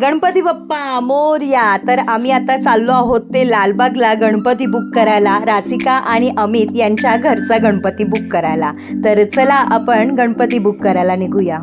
गणपती बाप्पा मोरया. तर आम्ही आता चाललो आहोत ते लालबागला गणपती बुक करायला. रासिका आणि अमित यांच्या घरचा गणपती बुक करायला. तर चला आपण गणपती बुक करायला निघूया.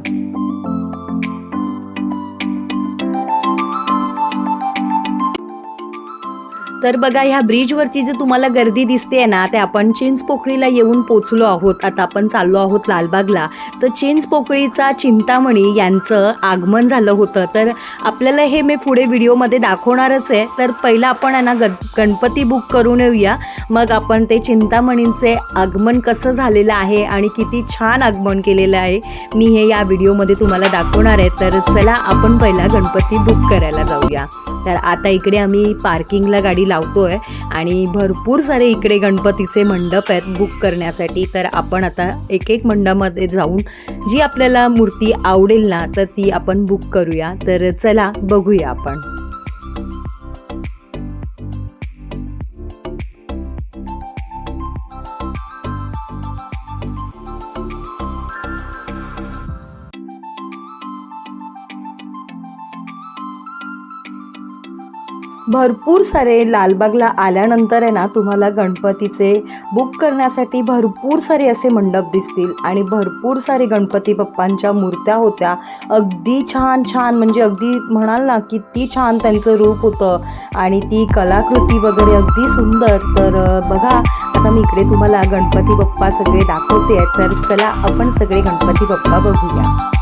तर बघा ह्या ब्रिजवरची जी तुम्हाला गर्दी दिसते ना ते आपण चिंच पोखळीला येऊन पोचलो आहोत. आता आपण चाललो आहोत लालबागला. तर चिंच पोकळीचा चिंतामणी यांचं आगमन झालं होतं. तर आपल्याला हे मी पुढे व्हिडिओमध्ये दाखवणारच आहे. तर पहिलं आपण आहे ना ग गणपती बुक करून येऊया. मग आपण ते चिंतामणींचे आगमन कसं झालेलं आहे आणि किती छान आगमन केलेलं आहे मी हे या व्हिडिओमध्ये तुम्हाला दाखवणार आहे. तर चला आपण पहिला गणपती बुक करायला जाऊया. तर आता इकडे आम्ही पार्किंगला गाडी लावतोय आणि भरपूर सारे इकडे गणपतीचे मंडप आहेत बुक करण्यासाठी. तर आपण आता एक एक मंडपामध्ये जाऊन जी आपल्याला मूर्ती आवडेल ना तर ती आपण बुक करूया. तर चला बघूया आपण. भरपूर सारे लालबागला आल्यानंतर आहे ना तुम्हाला गणपतीचे बुक करण्यासाठी भरपूर सारे असे मंडप दिसतील आणि भरपूर सारे गणपती बाप्पांच्या मूर्त्या होत्या. अगदी छान छान म्हणजे अगदी म्हणाल ना किती छान त्यांचं रूप होतं. आणि ती कलाकृती वगैरे अगदी सुंदर. तर बघा आता मी इकडे तुम्हाला गणपती बाप्पा सगळे दाखवते आहे तर चला आपण सगळे गणपती बाप्पा बघूया.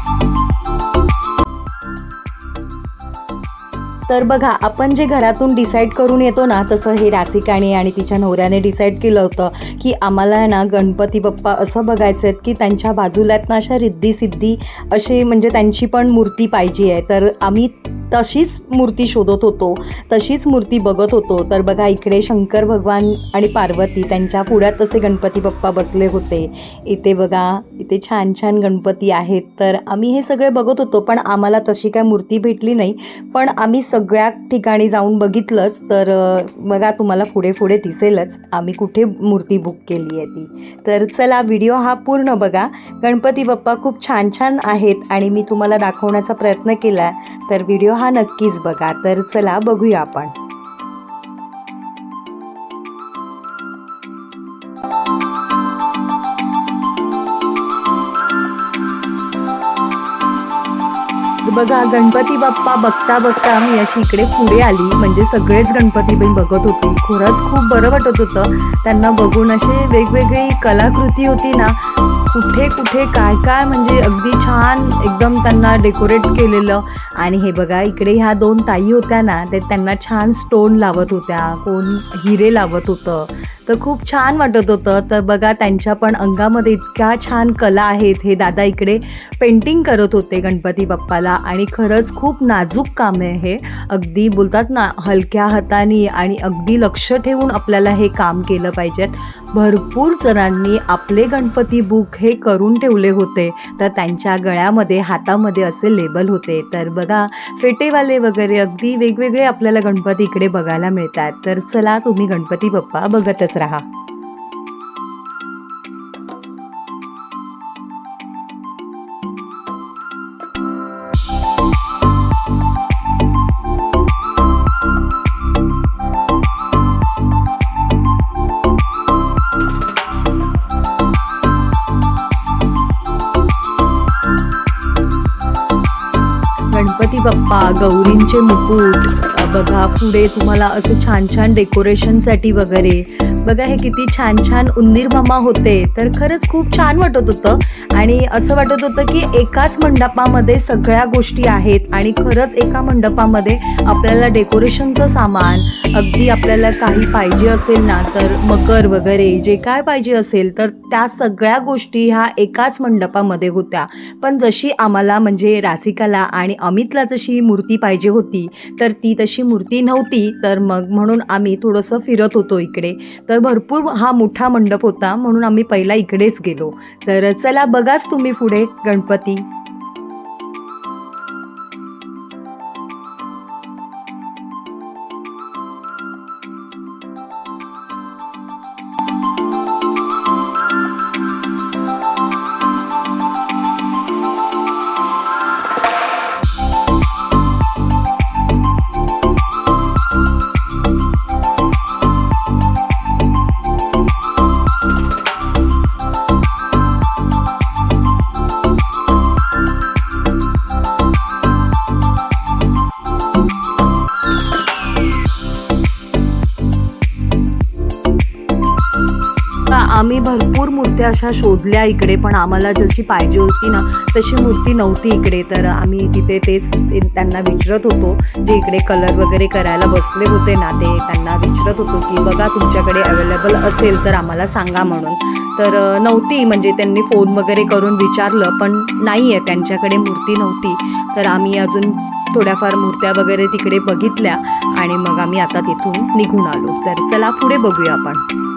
तर बघा आपण जे घरातून डिसाईड करून येतो ना तसं हे रासिकाने आणि तिच्या नवऱ्याने डिसाईड केलं होतं की आम्हाला आहे ना गणपती बाप्पा असं बघायचं आहेत की त्यांच्या बाजूला आहेत ना अशा रिद्धी सिद्धी असे म्हणजे त्यांची पण मूर्ती पाहिजे आहे. तर आम्ही तशीच मूर्ती शोधत होतो तशीच मूर्ती बघत होतो. तर बघा इकडे शंकर भगवान आणि पार्वती त्यांच्या पुढ्यात तसे गणपती बाप्पा बसले होते. इथे बघा इथे छान छान गणपती आहेत. तर आम्ही हे सगळे बघत होतो पण आम्हाला तशी काय मूर्ती भेटली नाही. पण आम्ही सगळ्या ठिकाणी जाऊन बघितलंच. तर बघा तुम्हाला पुढे पुढे दिसेलच. आम्ही कुठे मूर्ती बुक केली आहे ती. तर चला व्हिडिओ हा पूर्ण बघा. गणपती बाप्पा खूप छान छान आहेत आणि मी तुम्हाला दाखवण्याचा प्रयत्न केला तर व्हिडिओ हा नक्कीच बघा तर चला बघूया आपण. बघा गणपती बाप्पा बघता बघता मी अशी इकडे पुढे आली. म्हणजे सगळेच गणपती बाई बघत होते. खरंच खूप बरं वाटत होतं. त्यांना बघून असे वेगवेगळी कलाकृती होती ना. कुठे कुठे काय काय म्हणजे अगदी छान एकदम त्यांना डेकोरेट केलेलं. आणि हे बघा इकडे ह्या दोन ताई होत्या ना ते त्यांना छान स्टोन लावत होत्या कोण हिरे लावत होतं. तर खूप छान वाटत होतं. तर बघा त्यांच्या पण अंगामध्ये इतक्या छान कला आहेत. हे दादा इकडे पेंटिंग करत होते गणपती बाप्पाला. आणि खरंच खूप नाजूक काम आहे हे. अगदी बोलतात ना हलक्या हाताने आणि अगदी लक्ष ठेवून आपल्याला हे काम केलं पाहिजेत. भरपूर जणांनी आपले गणपती बुक हे करून ठेवले होते. तर त्यांच्या गळ्यामध्ये हातामध्ये असे लेबल होते. तर बघा फेटेवाले वगैरे अगदी वेगवेगळे आपल्याला गणपती इकडे बघायला मिळतात. तर चला तुम्ही गणपती बाप्पा बघतच राहा. गणपती बाप्पा गौरींचे मुकुट. बघा पुढे तुम्हाला असं छान छान डेकोरेशनसाठी वगैरे. बघा हे किती छान छान उंदीर मामा होते. तर खरंच खूप छान वाटत होतं. आणि असं वाटत होतं की एकाच मंडपामध्ये सगळ्या गोष्टी आहेत आणि खरंच एका मंडपामध्ये आपल्याला डेकोरेशनचं सामान अगदी आपल्याला काही पाहिजे असेल ना तर मकर वगैरे जे काय पाहिजे असेल तर त्या सगळ्या गोष्टी ह्या एकाच मंडपामध्ये होत्या. पण जशी आम्हाला म्हणजे रासिकाला आणि अमितला जशी मूर्ती पाहिजे होती तर ती तशी मूर्ती नव्हती. तर मग म्हणून आम्ही थोडंसं फिरत होतो इकडे. तर भरपूर हा मोठा मंडप होता म्हणून आम्ही पहिला इकडेच गेलो. तर चला बघाच तुम्ही पुढे गणपती. मूर्त्या अशा शोधल्या इकडे पण आम्हाला जशी पाहिजे होती ना तशी मूर्ती नव्हती इकडे. तर आम्ही तिथे तेच त्यांना विचारत होतो जे इकडे कलर वगैरे करायला बसले होते ना ते त्यांना विचारत होतो की बघा तुमच्याकडे अवेलेबल असेल तर आम्हाला सांगा म्हणून. तर नव्हती म्हणजे त्यांनी फोन वगैरे करून विचारलं पण नाही आहे त्यांच्याकडे मूर्ती नव्हती. तर आम्ही अजून थोड्याफार मूर्त्या वगैरे तिकडे बघितल्या आणि मग आम्ही आता तिथून निघून आलो. तर चला पुढे बघूया आपण.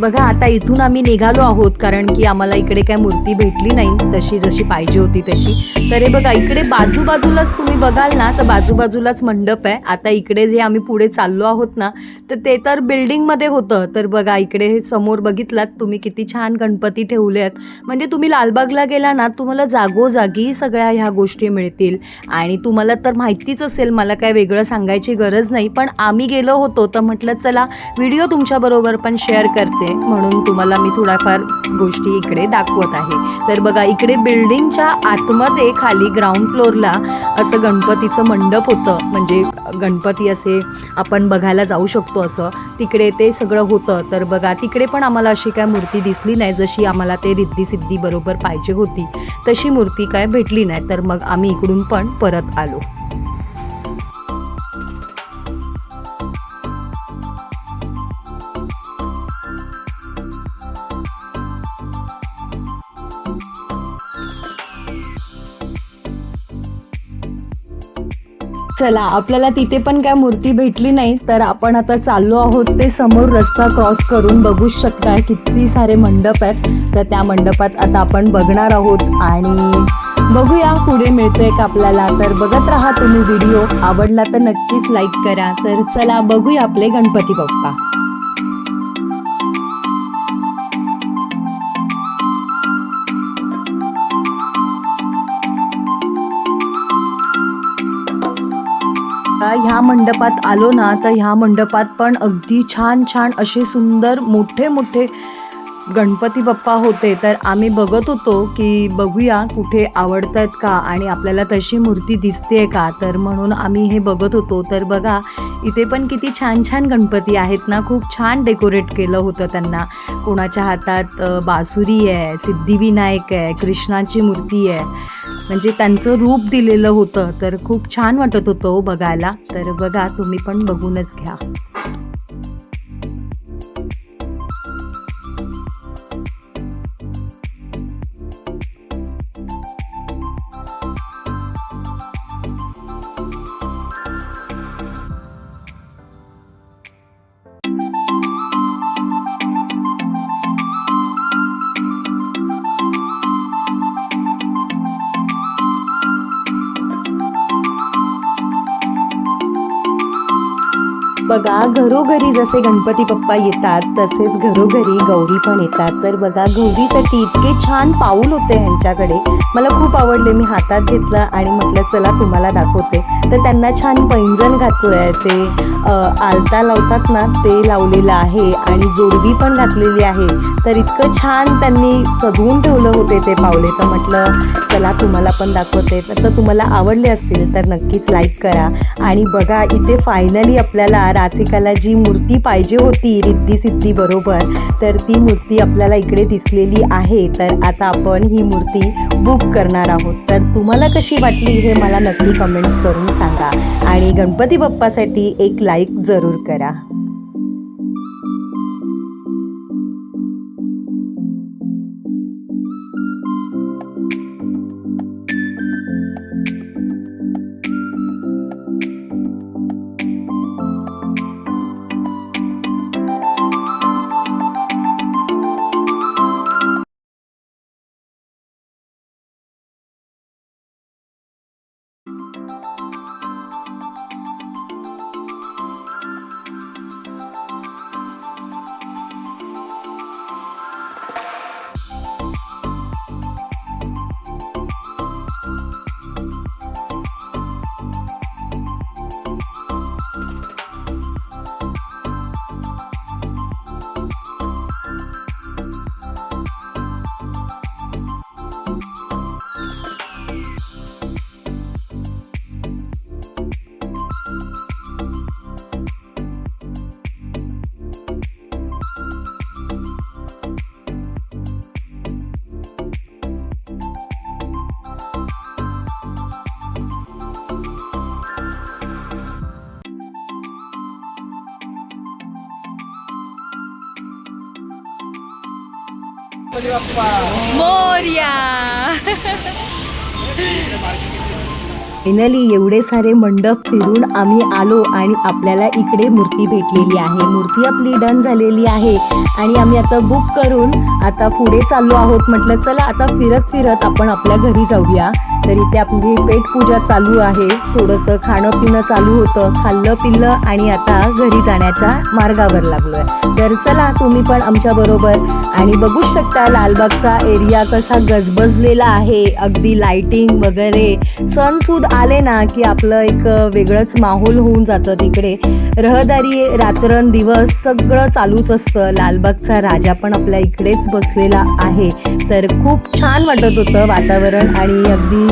बघा आता इथून आम्ही निघालो आहोत कारण की आम्हाला इकडे काय मूर्ती भेटली नाही तशी जशी पाहिजे होती तशी. तर हे बघा इकडे बाजूबाजूलाच तुम्ही बघाल ना तर बाजूबाजूलाच मंडप आहे. आता इकडे जे आम्ही पुढे चाललो आहोत ना तर ते तर बिल्डिंगमध्ये होतं. तर बघा इकडे हे समोर बघितलात तुम्ही किती छान गणपती ठेवले आहेत. म्हणजे तुम्ही लालबागला गेला ना तुम्हाला जागोजागी सगळ्या ह्या गोष्टी मिळतील. आणि तुम्हाला तर माहितीच असेल मला काय वेगळं सांगायची गरज नाही. पण आम्ही गेलो होतो तर म्हटलं चला व्हिडिओ तुमच्याबरोबर पण शेअर करते. म्हणून तुम्हाला मी थोड्याफार गोष्टी इकडे दाखवत आहे. तर बघा इकडे बिल्डिंगच्या आतमध्ये खाली ग्राउंड फ्लोअरला असं गणपतीचं मंडप होतं. म्हणजे गणपती असे आपण बघायला जाऊ शकतो असं. तिकडे ते सगळं होतं. तर बघा तिकडे पण आम्हाला अशी काय मूर्ती दिसली नाही जशी आम्हाला ते रिद्धी सिद्धी बरोबर पाहिजे होती. तशी मूर्ती काय भेटली नाही. तर मग आम्ही इकडून पण परत आलो. चला आपल्याला तिथे पण काय मूर्ती भेटली नाही तर आपण आता चाललो आहोत ते समोर रस्ता क्रॉस करून बघूच शकताय किती सारे मंडप आहेत. तर त्या मंडपात आता आपण बघणार आहोत आणि बघूया पुढे मिळतोय का आपल्याला. तर बघत राहा तुम्ही व्हिडिओ आवडला तर नक्कीच लाईक करा. तर चला बघूया आपले गणपती बाप्पा. ह्या मंडपात आलो ना तर ह्या मंडपात पण अगदी छान छान असे सुंदर मोठे मोठे गणपती बाप्पा होते. तर आम्ही बघत होतो की बघूया कुठे आवडत आहेत का आणि आपल्याला तशी मूर्ती दिसते का. तर म्हणून आम्ही हे बघत होतो. तर बघा इथे पण किती छान छान गणपती आहेत ना. खूप छान डेकोरेट केलं होतं त्यांना. कोणाच्या हातात बासुरी आहे सिद्धिविनायक आहे कृष्णाची मूर्ती आहे. म्हणजे त्यांचं रूप दिलेलं होतं तर खूप छान वाटत होतं हो बघायला. तर बघा तुम्ही पण बघूनच घ्या. घरोघरी जसे गणपती बाप्पा येतात तसेच घरोघरी गौरी पण येतात. तर बघा गौरीसाठी इतके छान पाऊल होते ह्यांच्याकडे. मला खूप आवडले मी हातात घेतलं आणि म्हटलं चला तुम्हाला दाखवते. तर त्यांना छान पैंजण घातलं आहे ते आलता लावतात ना ते लावलेलं आहे आणि जोडवी पण घातलेली आहे. तर इतकं छान त्यांनी सजवून ठेवलं होते ते पावले. तर म्हटलं चला तुम्हाला पण दाखवते. तर तुम्हाला आवडले असतील तर नक्कीच लाईक करा. आणि बघा इथे फायनली आपल्याला रासिकाला जी मूर्ती पाहिजे होती रिद्धी सिद्धी बरोबर तर ती मूर्ती आपल्याला इकडे दिसलेली आहे. तर आता आपण ही मूर्ती बुक करणार आहोत. तर तुम्हाला कशी वाटली हे मला नक्की कमेंट्स करून सांगा. आणि गणपती बाप्पासाठी एक लाईक जरूर करा. मोर्या. फायनली एवढे सारे मंडप फिरून आम्ही आलो आणि आपल्याला इकडे मूर्ती भेटलेली आहे. मूर्ती आपली डन झालेली आहे. आणि आम्ही आता बुक करून आता पुढे चाललो आहोत. म्हटलं चला आता फिरत फिरत आपण आपल्या घरी जाऊया. तर इथे आपली पेट पूजा चालू आहे. थोडंसं खाणं पिणं चालू होतं. खाल्लं पिल्लं आणि आता घरी जाण्याच्या मार्गावर लागलोय. तर चला तुम्ही पण आमच्या बरोबर. आणि बघूच शकता लालबागचा एरिया कसा गजबजलेला आहे. अगदी लाइटिंग वगैरे. सणसूद आले ना की आपलं एक वेगळंच माहोल होऊन जातं तिकडे. रहदारी रात्रन दिवस सगळं चालूच असतं. लालबागचा राजा पण आपल्या इकडेच बसलेला आहे. तर खूप छान वाटत होतं वातावरण आणि अगदी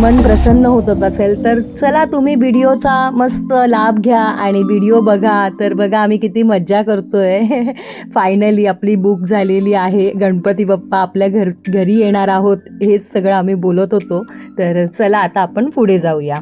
मन प्रसन्न होत असेल. तर चला तुम्ही व्हिडिओचा मस्त लाभ घ्या आणि व्हिडिओ बघा. तर बघा आम्ही किती मज्जा करतोय. फायनली आपली बुक झालेली आहे. गणपती बाप्पा आपल्या घर घरी येणार आहोत हेच सगळं आम्ही बोलत होतो. तर चला आता आपण पुढे जाऊया.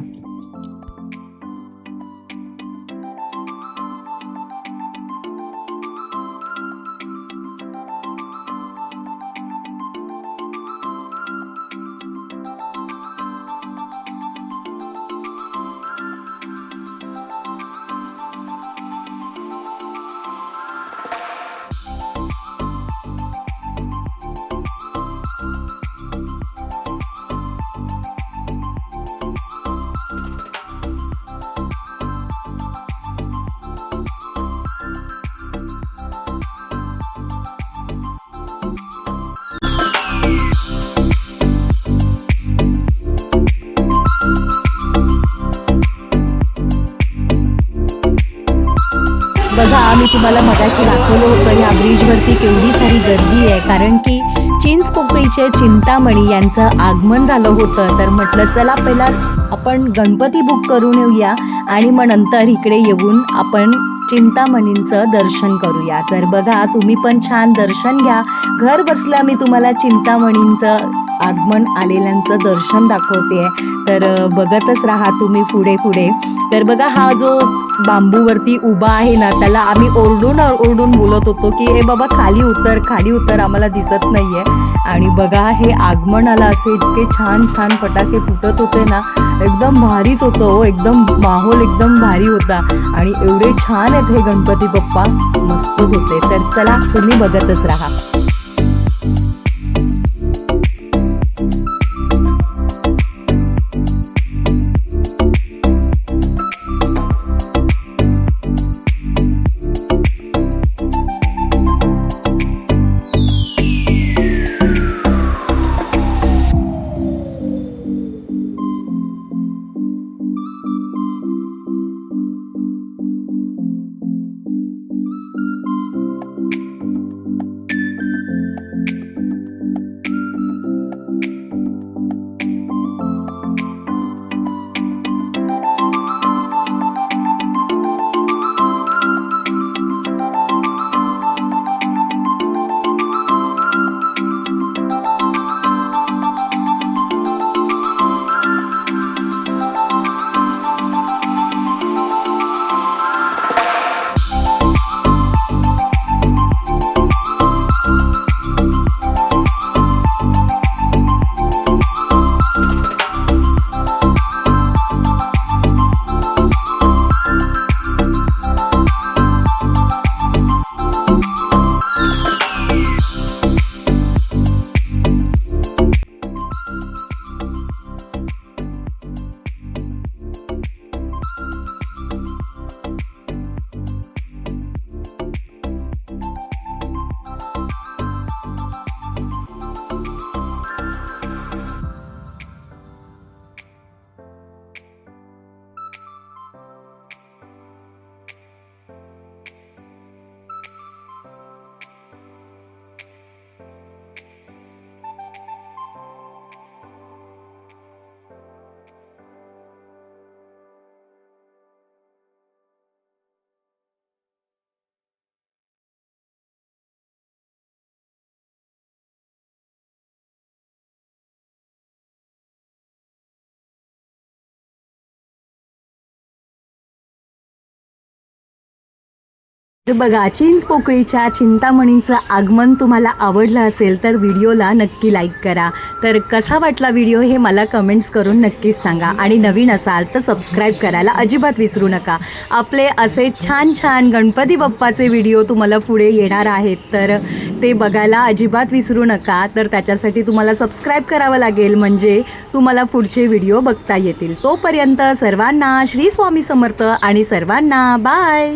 तुम्हाला मगाशी दाखवलं होतं ह्या ब्रिजवरती केवढी सारी गर्दी आहे. कारण की चिंचपोकळीचे चिंतामणी यांचं आगमन झालं होतं. तर म्हटलं चला पहिला आपण गणपती बुक करून येऊया आणि मग नंतर इकडे येऊन आपण चिंतामणींचं दर्शन करूया. तर बघा तुम्ही पण छान दर्शन घ्या. घर बसल्या मी तुम्हाला चिंतामणींचं आगमन आलेल्यांचं दर्शन दाखवते तर बघतच राहा तुम्ही पुढे पुढे. तर बघा हा जो बांबूवरती उभा आहे ना त्याला आम्ही ओरडून ओरडून बोलत होतो की हे बाबा खाली उतर खाली उतर आम्हाला दिसत नाहीये. आणि बघा हे आगमनाला असे इतके छान छान फटाके फुटत होते ना एकदम भारीच होतं हो एकदम माहोल एकदम भारी होता. आणि एवढे छान आहेत हे गणपती बाप्पा मस्तच होते. तर चला तुम्ही बघतच राहा. तर बघा चिंच पोकळीच्या चिंतामणींचं आगमन तुम्हाला आवडलं असेल तर व्हिडिओला नक्की लाईक करा. तर कसा वाटला व्हिडिओ हे मला कमेंट्स करून नक्कीच सांगा. आणि नवीन असाल तर सबस्क्राईब करायला अजिबात विसरू नका. आपले असे छान छान गणपती बाप्पाचे व्हिडिओ तुम्हाला पुढे येणार आहेत तर ते बघायला अजिबात विसरू नका. तर त्याच्यासाठी तुम्हाला सबस्क्राईब करावं लागेल म्हणजे तुम्हाला पुढचे व्हिडिओ बघता येतील. तोपर्यंत सर्वांना श्री स्वामी समर्थ आणि सर्वांना बाय!